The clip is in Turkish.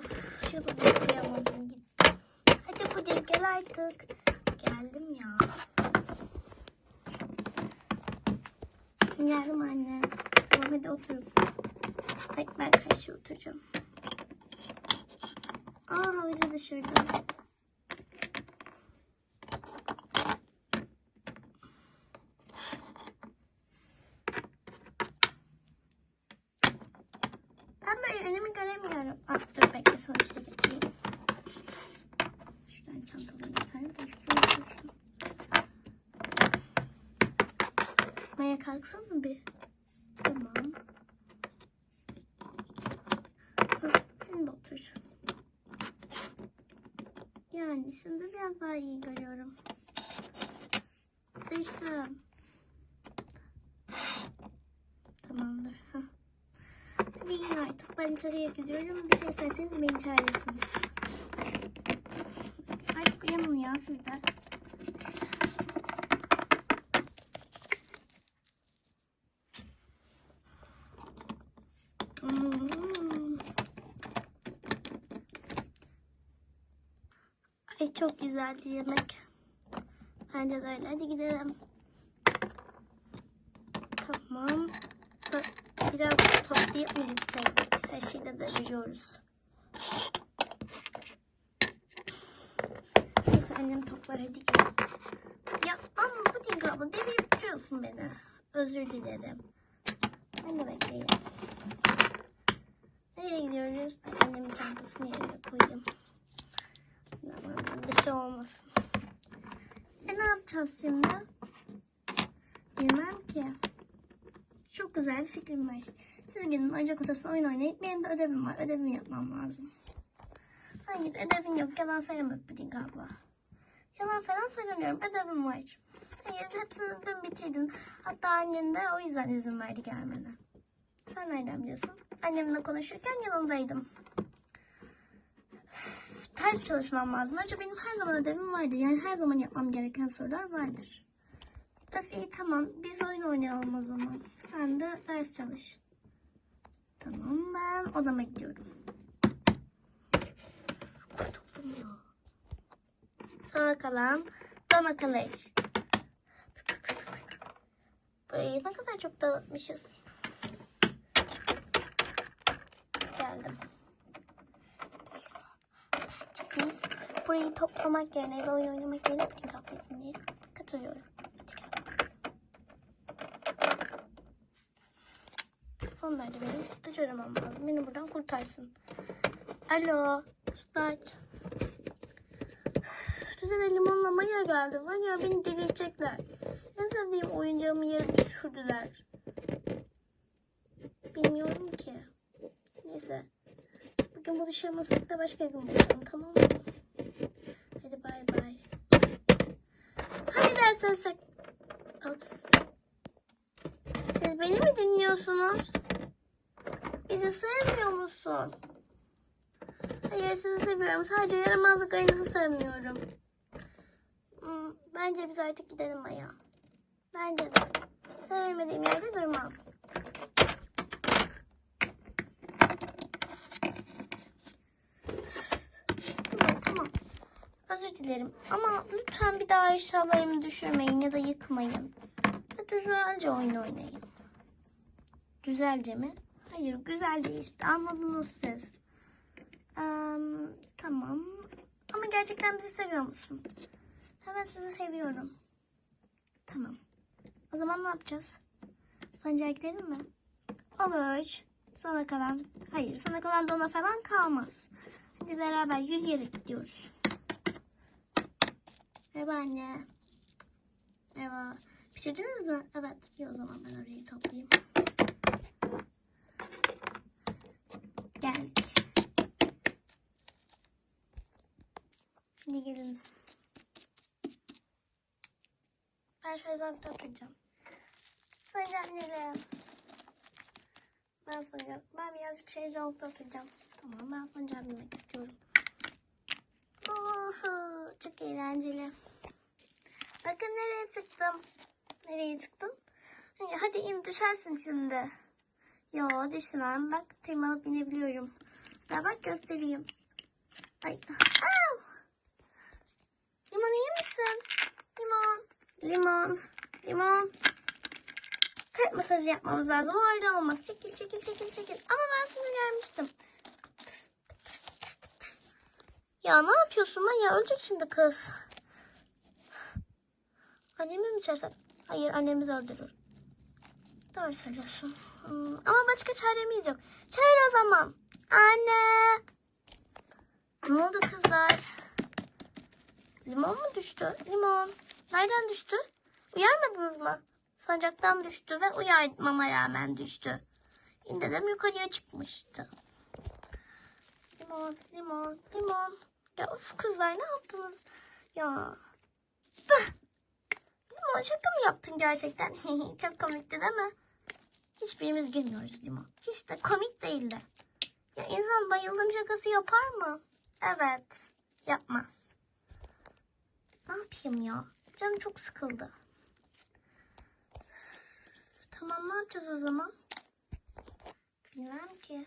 Of şunu bekleyemedim gitti. Hadi puding gel artık. Geldim ya. Geldim anne. Tamam hadi otur. Ay ben karşı oturacağım. Aa havucu düşürdüm. Göremiyorum. Ah dur bekle sonuçta geçeyim. Şuradan çantalayayım bir tane otursun. Maya kalksana bir. Tamam. Şimdi otur. Yani şimdi biraz daha iyi görüyorum. Düştüm. Tamamdır. Hah. Hadi yiyin artık. Ben içeriye gidiyorum. Bir şey isterseniz beni çağırırsınız. Artık uyanın ya sizler. Hmm. Ay çok güzeldi yemek. Bence de öyle. Hadi gidelim. Tamam. Biraz toplayıp mı gitsek? Her şeyde de biliyoruz. Neyse annem toplar hadi gidelim. Ya ama puding abla devirip duruyorsun beni. Özür dilerim. Ben de bekleyeyim. Nereye gidiyoruz? Ay, annemin çantasını yerine koyayım. Şimdi aman bir şey olmasın. E ne yapacağız şimdi? Bilmem ki. Çok güzel bir fikrim var. Siz gidin ocak odasına oyun oynayıp benim de ödevim var. Ödevimi yapmam lazım. Hayır ödevin yok. Yalan söyleme Puding abla. Yalan falan söylemiyorum. Ödevim var. Hayır hepsini dün bitirdin. Hatta annen de o yüzden izin verdi gelmene. Sen nereden biliyorsun? Annemle konuşurken yanındaydım. Üf, Ters çalışmam lazım. Önce benim her zaman ödevim vardır. Yani her zaman yapmam gereken sorular vardır. Öf iyi tamam. Biz oyun oynayalım o zaman. Sen de ders çalış. Tamam ben odama gidiyorum. Kurtuldum ya. Sana kalan bana kalır. Burayı ne kadar çok dağıtmışız. Geldim. Bence biz burayı toplamak yerine oyun oynamak yerine puding kahvetmeye katılıyorum. Hadi gel. Telefon nerede benim? Dış aramam lazım. Beni buradan kurtarsın. Alo. Üf, Bize de limonla maya geldi. Var ya beni delirecekler. En sevdiğim oyuncağımı yere düşürdüler. Bilmiyorum ki. Neyse. Bugün buluşamasak da başka gün buluşalım tamam mı? Hadi bay bay. Hani ders çalışacak? Ops. Siz beni mi dinliyorsunuz? Bizi sevmiyor musun? Hayır sizi seviyorum. Sadece yaramazlıklarınızı sevmiyorum. Hmm, bence biz artık gidelim Maya. Bence de. Sevmediğim yerde durmam. Tamam tamam. Özür dilerim ama lütfen bir daha eşyalarımı düşürmeyin ya da yıkmayın. Ve güzelce oyun oynayın. Güzelce mi? Hayır güzelce işte anladınız siz. Eee, tamam. Ama gerçekten bizi seviyor musun? Evet sizi seviyorum. Tamam. O zaman ne yapacağız? Sancağa gidelim mi? Olur. Sana kalan, hayır sana kalan dona falan kalmaz. Hadi beraber yürüyerek gidiyoruz. Merhaba anne. Merhaba. Pişirdiniz mi? Evet. İyi o zaman ben orayı toplayayım. Hadi gelin. Ben oturacağım. Sayın annelim. Ben sonra ben birazcık şey uzakta oturacağım. Tamam ben sancağı binmek istiyorum. Uhu, çok eğlenceli. Bakın nereye çıktım. Nereye çıktın? Hadi, hadi in düşersin şimdi. Yo düşmem. Bak tırmanıp inebiliyorum. Ver bak göstereyim. Ay. Au! Misin? Limon. Limon. Limon. Kalp masajı yapmamız lazım. O öyle olmaz. Çekil çekil çekil çekil. Ama ben tıs, tıs. Ya ne yapıyorsun lan ya? Ölecek şimdi kız. Annemi mi çağırsak? Hayır annemiz öldürür. Doğru söylüyorsun. Hmm, ama başka çaremiz yok. Çağır o zaman. Anne. Ne oldu kızlar? Limon mu düştü? Limon. Nereden düştü? Uyarmadınız mı? Sancaktan düştü ve uyarmama rağmen düştü. De yukarıya çıkmıştı. Limon, limon, limon. Ya of kızlar ne yaptınız? Ya. Püh. Limon şaka mı yaptın gerçekten? Çok komikti değil mi? Hiçbirimiz gülmüyoruz Limon. Hiç de komik değildi. Ya insan bayıldım şakası yapar mı? Evet. Yapmaz. Yapayım ya? Canım çok sıkıldı. Tamam ne yapacağız o zaman? Bilmem ki.